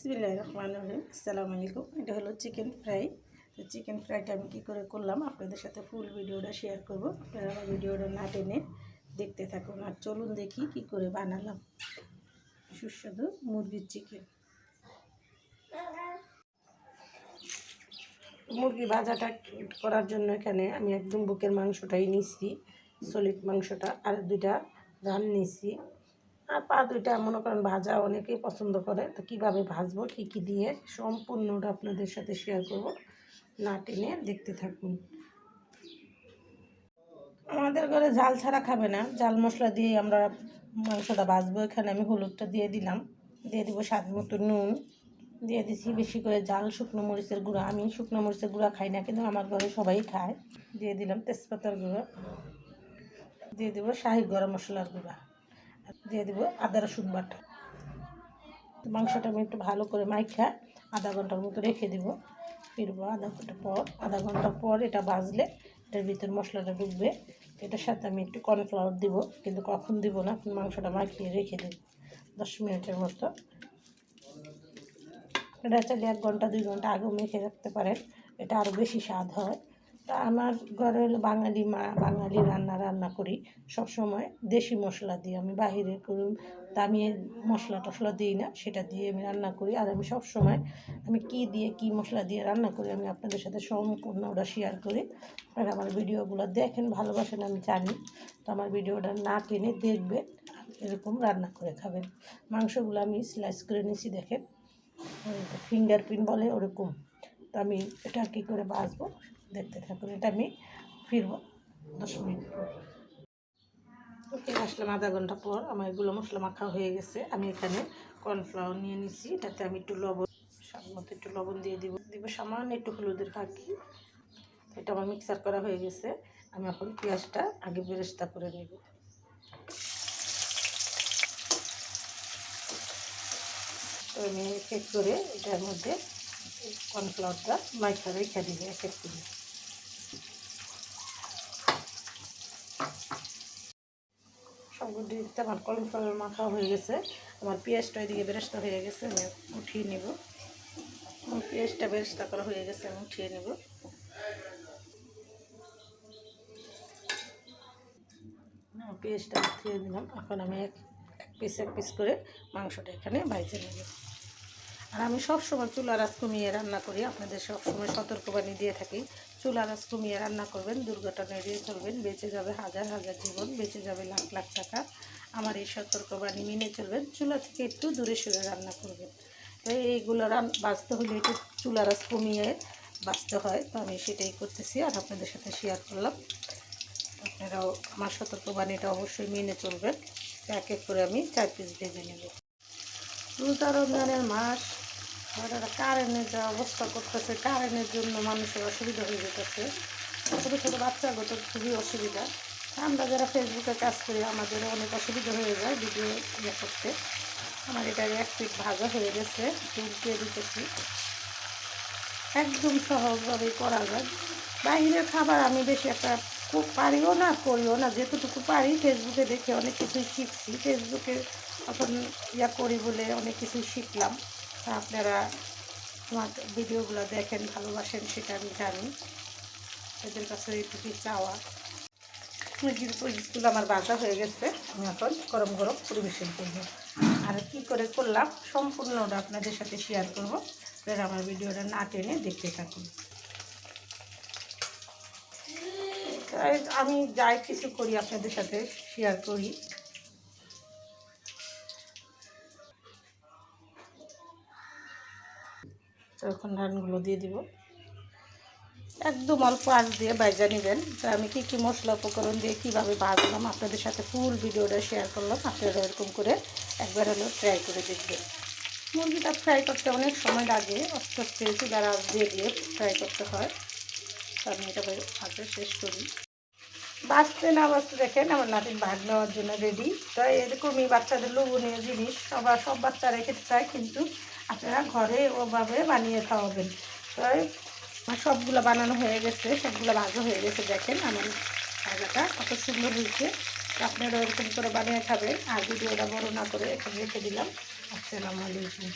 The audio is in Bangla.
বিসমিল্লাহ রহমান রহিম আসসালামু আলাইকুম এটা হলো চিকেন ফ্রাই তো চিকেন ফ্রাইটা আমি কী করে করলাম, আপনাদের সাথে ফুল ভিডিওটা শেয়ার করব। আপনারা আমার ভিডিওটা না টেনে দেখতে থাকুন। আর চলুন দেখি কি করে বানালাম। সুস্বাদু মুরগির চিকেন মুরগি ভাজাটা করার জন্য এখানে আমি একদম বুকের মাংসটাই নিচ্ছি সলিড মাংসটা। আর দুইটা রান নিচ্ছি আর পা দুইটা মনে করেন ভাজা অনেকেই পছন্দ করে। তো কীভাবে ভাজবো, কী কী দিয়ে, সম্পূর্ণটা আপনাদের সাথে শেয়ার করব। না টেনে দেখতে থাকুন। আমাদের ঘরে ঝাল ছাড়া খাবে না। জাল মশলা দিয়ে আমরা মাংসটা ভাজবো। এখানে আমি হলুদটা দিয়ে দিলাম। দিয়ে দিব স্বাদ মতো নুন। দিয়ে দিছি বেশি করে জাল শুকনো মরিচের গুঁড়া। আমি শুকনো মরিচের গুঁড়া খাই না, কিন্তু আমার ঘরে সবাই খায়। দিয়ে দিলাম তেজপাতার গুঁড়ো। দিয়ে দিব শাহি গরম মশলার গুঁড়া। দিয়ে দিব আদা, রসুন বাটা। মাংসটা আমি একটু ভালো করে মাইখা আধা ঘণ্টার মতো রেখে দিব। ফিরবো আধা ঘণ্টা পর, আধা ঘণ্টা পর এটা ভাজলে এটার ভিতর মশলাটা ঢুকবে। এটার সাথে আমি একটু কর্নফ্লাওয়ার দিব, কিন্তু কখন দিব না মাংসটা মাখিয়ে রেখে দেব, দশ মিনিটের মতো। এটা চাইলে এক ঘণ্টা, দুই ঘণ্টা আগেও মেখে রাখতে পারেন, এটা আরও বেশি স্বাদ হয়। তা আমার ঘরে হলো বাঙালি মা, বাঙালি রান্না রান্না করি সব সময় দেশি মশলা দিই আমি, বাহিরে করি দামি মশলা টশলা দিই না, সেটা দিয়ে আমি রান্না করি। আর আমি সব সময় আমি কি দিয়ে কি মশলা দিয়ে রান্না করি আমি আপনাদের সাথে সম্পূর্ণ ওটা শেয়ার করি। আর আমার ভিডিওগুলো দেখেন, ভালোবাসেন, আমি জানি। তো আমার ভিডিওটা না টেনে দেখবেন, এরকম রান্না করে খাবেন। মাংসগুলো আমি স্লাইস করে নিছি, দেখেন। ফিঙ্গার প্রিন্ট বলে ওরকম। তো আমি এটা কী করে বাঁচবো? দেখতে থাকুন। এটা আমি ফিরবো দশ মিনিট পর। ফিরে আসলাম আধা ঘণ্টা পর। আমার এগুলো মশলা মাখা হয়ে গেছে। আমি এখানে কর্নফ্লাওয়ার নিয়ে নিছি। এটাতে আমি একটু লবণ, স্বাদ মতো একটু লবণ দিয়ে দিব। দিব সামান্য একটু হলুদের ফাঁকি এটা আমার মিক্সার করা হয়ে গেছে। আমি এখন পেঁয়াজটা আগে বেরেস্তা করে নেব। তো আমি এক করে এটার মধ্যে কর্নফ্লাওয়ারটা মাইখা রেখে দিবে, এক এক করে। সবগুলো দিতে আমার কর্নফ্লাওয়ার মাখা হয়ে গেছে। আমার পেঁয়াজটা এদিকে বেরেস্তা হয়ে গেছে, আমি উঠিয়ে নেব। আমার পেঁয়াজটা বেরেস্তা করা হয়ে গেছে, আমি উঠিয়ে নেব। পেঁয়াজটা উঠিয়ে দিলাম এখন আমি এক এক পিস এক পিস করে মাংসটা এখানে ভাইজে নেব। আর আমি সব সময় চুলা রাস কমিয়ে রান্না করি। আপনাদের সব সময় সতর্কবাণী দিয়ে থাকি। চুলা রাস কমিয়ে রান্না করবেন, দুর্ঘটনা এড়িয়ে চলবেন, বেঁচে যাবে হাজার হাজার জীবন, বেঁচে যাবে লাখ লাখ টাকা। আমার এই সতর্কবাণী মেনে চলবেন, চুলা থেকে একটু দূরে সরে রান্না করবেন। তো এইগুলো রান, বাঁচতে হলে একটু চুলা রাস কমিয়ে বাঁচতে হয়, তো আমি সেটাই করতেছি আর আপনাদের সাথে শেয়ার করলাম। আপনারাও আমার সতর্কবাণীটা অবশ্যই মেনে চলবেন, এক এক করে আমি চার পিস ভেজে নেব। রোজা রমজানের মাস কারেন্টের যা অবস্থা করতেছে, কারেন্টের জন্য মানুষের অসুবিধা হয়ে যেতেছে। ছোটো ছোটো বাচ্চাগুলো তো খুবই অসুবিধা। আমরা যারা ফেসবুকে কাজ করি আমাদের অনেক অসুবিধা হয়ে যায় ভিডিও ইয়ে করতে। আমার এটা এক পিট ভাজা হয়ে গেছে উল্টিয়ে দিতেছি। একদম সহজভাবে করা যায়। বাইরের খাবার আমি বেশি একটা খুব পারিও না, করিও না। যেতটুকু পারি ফেসবুকে দেখে অনেক কিছুই শিখছি। ফেসবুকে এখন ইয়া করি বলে অনেক কিছুই শিখলাম। আপনারা আমার ভিডিওগুলো দেখেন, ভালোবাসেন, সেটা আমি জানি। এদের কাছে এইটুকুই চাওয়া। মুরগির আমার বাজা হয়ে গেছে। আমি এখন গরম গরম পরিবেশন করব। আর কি করে করলাম সম্পূর্ণ সম্পূর্ণটা আপনাদের সাথে শেয়ার করব। আপনারা আমার ভিডিওটা না টেনে দেখতে থাকুন। আমি যাই কিছু করি আপনাদের সাথে শেয়ার করি। এখন ধানগুলো দিয়ে দিব। একদম অল্প আঁচ দিয়ে বাইজা নেবেন। তো আমি কী কী মশলা উপকরণ দিয়ে কীভাবে ভাজলাম, আপনাদের সাথে ফুল ভিডিওটা শেয়ার করলাম, আপনারা এরকম করে একবার হলেও ট্রাই করে দেখবেন। মুরগিটা ফ্রাই করতে অনেক সময় লাগে আস্তে আস্তে আঁচ দিয়ে দিয়ে ফ্রাই করতে হয়। তো আমি এটা ভাজা শেষ করি। বাঁচতে না বাঁচতে দেখেন আমার নাতিন ভাগ নেওয়ার জন্য রেডি তো এরকমই বাচ্চাদের লোভনীয় জিনিস, সবার সব বাচ্চারা খেতে চায়, কিন্তু আপনারা ঘরে ওভাবে বানিয়ে খাওয়াবেন। তো সবগুলো বানানো হয়ে গেছে, সবগুলো ভাজা হয়ে গেছে, দেখেন আমার ভাজাটা কত সুন্দর হয়েছে। আপনারা এরকম করে বানিয়ে খাবেন। আর ভিডিওটা বড় না করে এখানে রেখে দিলাম। আসসালামু আলাইকুম।